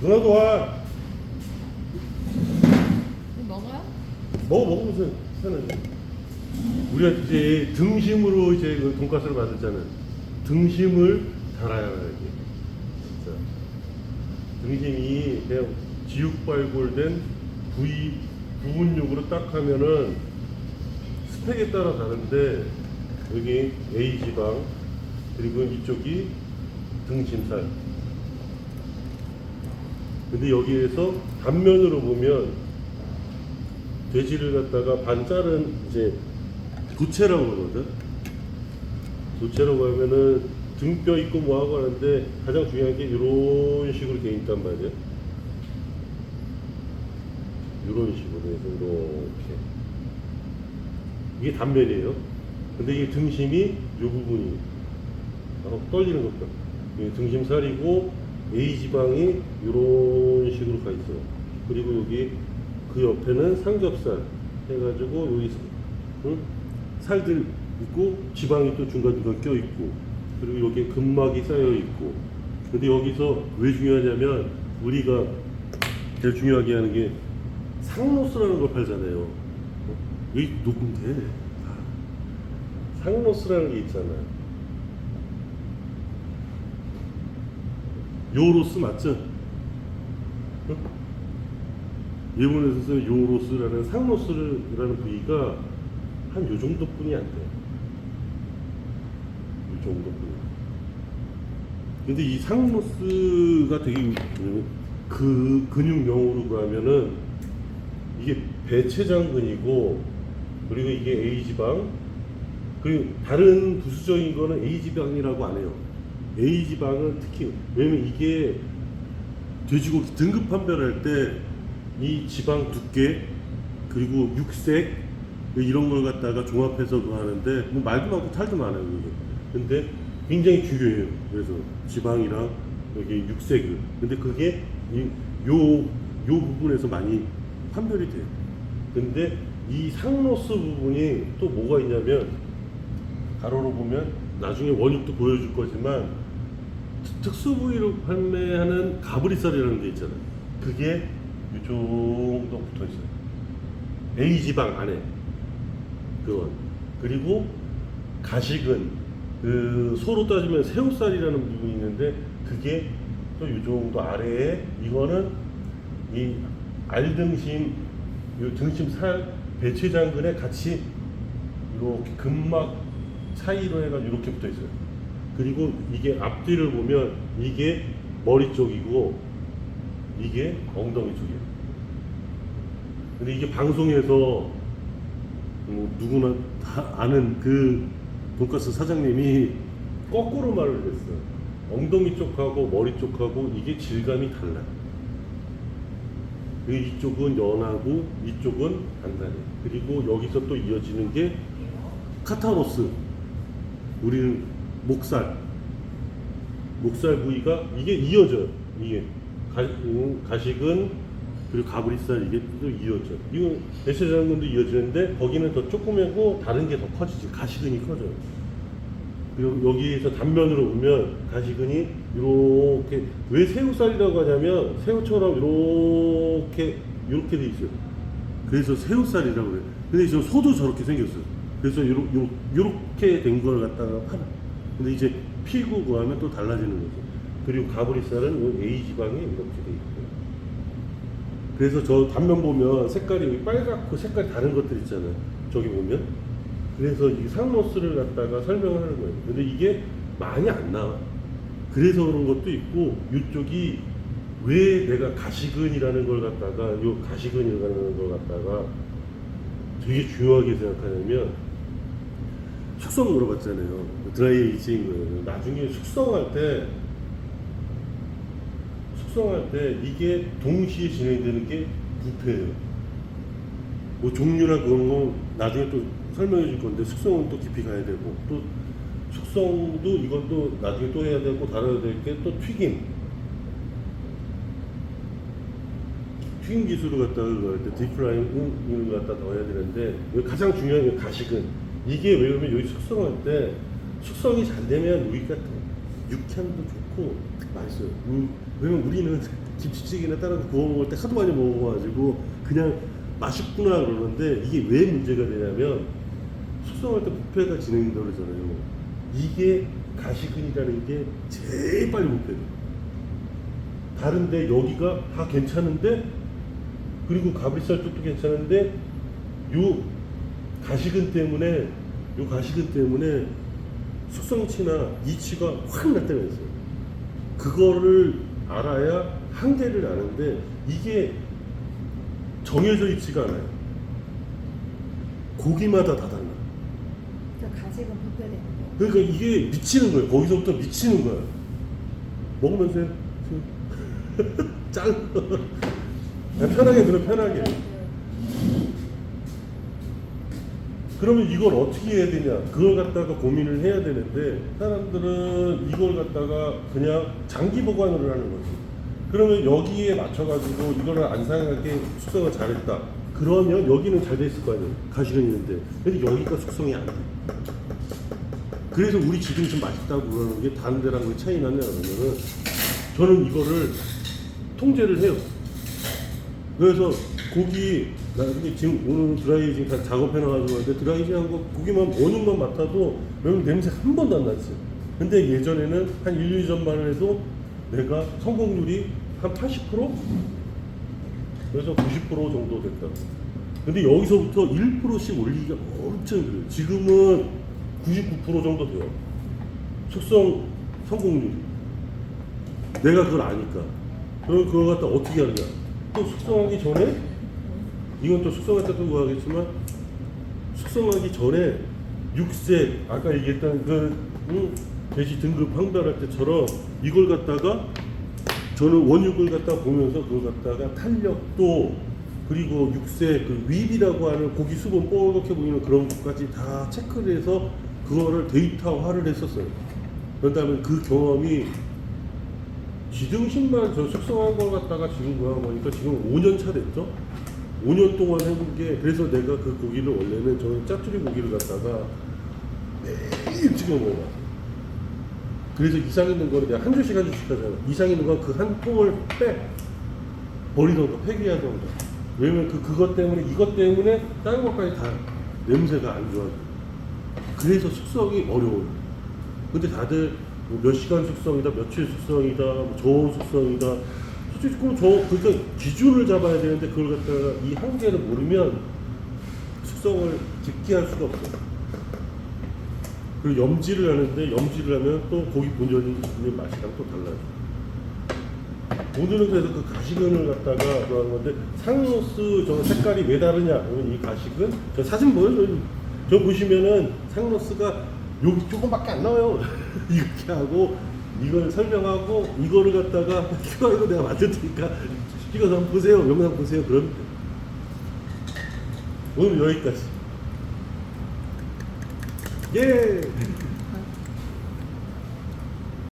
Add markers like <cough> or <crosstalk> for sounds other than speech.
누나도 와. 먹어요? 먹어 먹으면서 편하지. 우리가 이제 등심으로 이제 그 돈가스를 만들잖아. 등심을 달아야 이게. 진짜. 등심이 그냥 지육 발골된 부위 부분육으로 딱 하면은 스펙에 따라 다른데 여기 A 지방 그리고 이쪽이 등심살. 근데 여기에서 단면으로 보면 돼지를 갖다가 반 자른 이제 도체라고 그러거든. 도체라고 하면은 등뼈 있고 뭐 하고 하는데 가장 중요한 게 이런 식으로 돼 있단 말이야. 이런 식으로 해서 이렇게 이게 단면이에요. 근데 이게 등심이 이 부분이 어, 떨리는 것 봐. 이게 등심살이고 A 지방이 이런 식으로 가 있어. 그리고 여기 그 옆에는 삼겹살 해가지고 여기 응? 살들 있고 지방이 또 중간중간 껴 있고 그리고 여기에 근막이 쌓여 있고 근데 여기서 왜 중요하냐면 우리가 제일 중요하게 하는 게 상로스라는 걸 팔잖아요 어? 여기 녹음돼 아, 상로스라는 게 있잖아요 요로스 맞죠? 응? 일본에서 쓰는 요로스라는 상로스라는 부위가 한 요 정도뿐이 안 돼요. 요 정도뿐. 근데 이 상로스가 되게 그 근육 명으로 가면은 이게 배췌장근이고 그리고 이게 A 지방 그리고 다른 부수적인 거는 A 지방이라고 안 해요. A 지방은 특히 왜냐면 이게 돼지고기 등급 판별할 때 이 지방 두께 그리고 육색 이런 걸 갖다가 종합해서 그 하는데 뭐 말도 많고 탈도 많아요 그게. 근데 굉장히 중요해요. 그래서 지방이랑 여기 육색을. 근데 그게 이요요 부분에서 많이 판별이 돼요. 근데 이 상로스 부분이 또 뭐가 있냐면 가로로 보면 나중에 원육도 보여줄 거지만 특- 특수 부위로 판매하는 가브리살이라는 게 있잖아요. 그게 이 정도 붙어 있어요. A 지방 안에 그건 그리고 가식은 그 소로 따지면 새우살이라는 부분이 있는데 그게 또 이 정도 아래에 이거는 이 알등심 이 등심 살 배췌장근에 같이 이렇게 근막 사이로 해가지고 이렇게 붙어 있어요. 그리고 이게 앞뒤를 보면 이게 머리 쪽이고 이게 엉덩이 쪽이에요. 근데 이게 방송에서 뭐 누구나 다 아는 그 돈가스 사장님이 거꾸로 말을 했어요. 엉덩이 쪽하고 머리 쪽하고 이게 질감이 달라요. 그 이쪽은 연하고 이쪽은 단단해. 그리고 여기서 또 이어지는 게 카타로스. 우리는 목살. 목살 부위가 이게 이어져요. 이게 가, 음, 가식은 그리고 가브리살 이게 또 이어져. 이건 대체장근도 이어지는데 거기는 더 조그매고 다른 게 더 커지지. 가식근이 커져요. 그리고 여기에서 단면으로 보면 가시근이 이렇게 왜 새우살이라고 하냐면 새우처럼 이렇게 이렇게 돼 있어요. 그래서 새우살이라고 그래요. 근데 저 소도 저렇게 생겼어요. 그래서 요러, 요, 요렇게 된 걸 갖다가 팔아. 근데 이제 피고 구하면 또 달라지는 거죠. 그리고 가브리살은 요 A 지방에 이렇게 돼 있고. 그래서 저 단면 보면 색깔이 빨갛고 색깔 다른 것들 있잖아요. 저기 보면. 그래서 이 상로스를 갖다가 설명을 하는 거예요. 근데 이게 많이 안 나와. 그래서 그런 것도 있고 이쪽이 왜 내가 가시근이라는 걸 갖다가 요 가시근이라는 걸 갖다가 되게 중요하게 생각하냐면 숙성 물어봤잖아요. 드라이 에이징 거예요. 나중에 숙성할 때 숙성할 때 이게 동시에 진행되는 게 부패예요. 뭐 종류나 그런 거 나중에 또 설명해 줄 건데 숙성은 또 깊이 가야 되고 또 숙성도 이건 또 나중에 또 해야 되고 다뤄야 될 게 또 튀김 튀김 기술을 갖다가 그거 할때 딥프라이를 갖다 더 해야 되는데 가장 중요한 게 가식은 이게 왜 그러면 여기 숙성할 때 숙성이 잘 되면 여기가 또 육향도 좋고 맛있어요. 음, 왜냐면 우리는 <laughs> 김치찌개나 다른 거 구워 먹을 때 하도 많이 먹어가지고 그냥 맛있구나 그러는데 이게 왜 문제가 되냐면 숙성할 때 부패가 진행된다고 그러잖아요. 이게 가시근이라는 게 제일 빨리 부패돼. 다른데 여기가 다 괜찮은데 그리고 가브리살 쪽도 괜찮은데 요 가시근 때문에 요 가시근 때문에 숙성치나 이치가 확 나타나 있어요. 그거를 알아야 한계를 아는데 이게 정해져 있지가 않아요. 고기마다 다 달라. 저 가식은 부패되는 거. 그러니까 이게 미치는 거예요. 거기서부터 미치는 거예요. 먹으면서. <laughs> 짠. <laughs> 편하게 들어 편하게. 그러면 이걸 어떻게 해야 되냐? 그걸 갖다가 고민을 해야 되는데 사람들은 이걸 갖다가 그냥 장기 보관을 하는 거지. 그러면 여기에 맞춰가지고 이거를 안 상하게 숙성을 잘했다. 그러면 여기는 잘돼 있을 거 아니에요. 가시는 있는데. 근데 여기가 숙성이 안 돼. 그래서 우리 지금 좀 맛있다고 그러는 게 다른 데랑 왜 차이 나냐 그러면은 저는 이거를 통제를 해요. 그래서 고기 나 근데 지금 오늘 드라이징 다 작업해놔가지고 하는데 드라이징 한 거 고기만 원육만 맡아도 왜냐면 냄새 한 번도 안 났어요. 근데 예전에는 한 1, 2년 전만 해도 내가 성공률이 한 80% 그래서 90% 정도 됐다고. 근데 여기서부터 1%씩 올리기가 엄청 그래요. 지금은 99% 정도 돼요. 숙성 성공률이. 내가 그걸 아니까. 그럼 그걸 갖다 어떻게 하느냐. 또 숙성하기 전에, 이건 또 숙성할 때도 하겠지만, 숙성하기 전에 육색, 아까 얘기했던 그, 응, 돼지 등급 항별할 때처럼 이걸 갖다가 저는 원육을 갖다 보면서 그걸 갖다가 탄력도 그리고 육색 그 윗이라고 하는 고기 수분 뽀얗게 보이는 그런 것까지 다 체크를 해서 그거를 데이터화를 했었어요. 그런 다음에 그 경험이 지등심만 저 숙성한 걸 갖다가 지금 그거 보니까 지금 5년 차 됐죠? 5년 동안 해본 게 그래서 내가 그 고기를 원래는 저는 짜투리 고기를 갖다가 매일 찍어 먹어요. 그래서 이상 있는 거를 내가 한 줄씩 한 줄씩 하잖아. 이상 있는 건 그 한 통을 빼 버리던가 폐기하던가. 왜냐면 그 그것 때문에 이것 때문에 다른 것까지 다 냄새가 안 좋아져. 그래서 숙성이 어려워요. 근데 다들 뭐 몇 시간 숙성이다, 며칠 숙성이다, 뭐 저온 숙성이다. 그럼 저 그러니까 기준을 잡아야 되는데 그걸 갖다가 이 한계를 모르면 숙성을 깊게 할 수가 없어요. 그리고 염지를 하는데 염지를 하면 또 고기 본연의 맛이랑 또 달라요. 오늘은 그래서 그 가시근을 갖다가 그러는 건데 상로스 저 색깔이 왜 다르냐? 그러면 이 가시근 저 사진 보여요. 저 보시면은 상로스가 여기 조금밖에 안 나와요. <laughs> 이렇게 하고 이걸 설명하고 이거를 갖다가 이거 이거 내가 만들 테니까 찍어서 한번 보세요. 영상 보세요. 그럼 오늘 여기까지. 예.